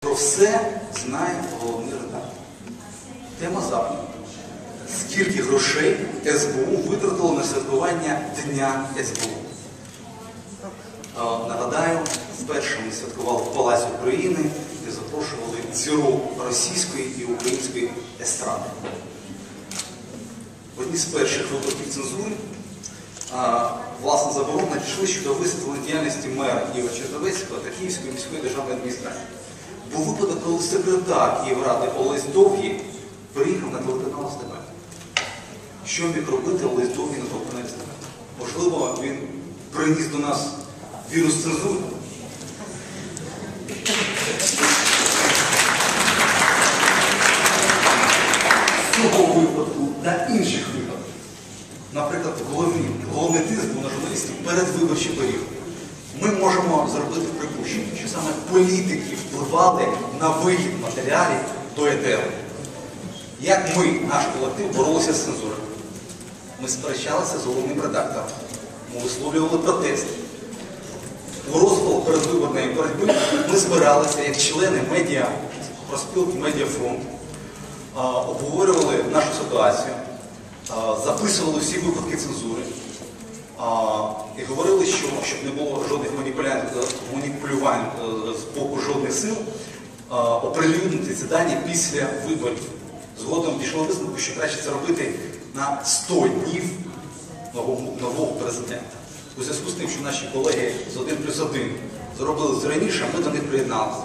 Про все знає головний редактор. Тема запиту. Скільки грошей СБУ витратило на святкування Дня СБУ? Е, Нагадаю, вперше ми святкували в Палаці України, де запрошували зірок російської і української естради. В одній з перших випадків цензури а, власне заборон надійшли щодо висвітлення діяльності мера Києва Черновецького та Київської міської державної адміністрації. Був випадок, коли секретар Київради Олесь Довгий приїхав на телеканал СТБ. Що міг робити Олесь Довгий на телеканалі СТБ? Можливо, він приніс до нас вірус цензури. Цього випадку та інших випадків. Наприклад, головний, головний тиск був на журналістів перед виборчим період. Ми можемо зробити припущення, що саме політики впливали на вихід матеріалів до етеру. Як ми, наш колектив, боролися з цензурою? Ми сперечалися з головним редактором. Ми висловлювали протест. У розпал передвиборної боротьби ми збиралися як члени медіа, проспілки Медіафронт, обговорювали нашу ситуацію, записували всі випадки цензури і говорили, що щоб не було жодних маніпулювань е, з боку жодних сил, оприлюднити ці дані після виборів. Згодом дійшло висновку, що краще це робити на 100 днів нового президента. У зв'язку з тим, що наші колеги з 1 плюс 1 зробили це раніше, ми до них приєдналися.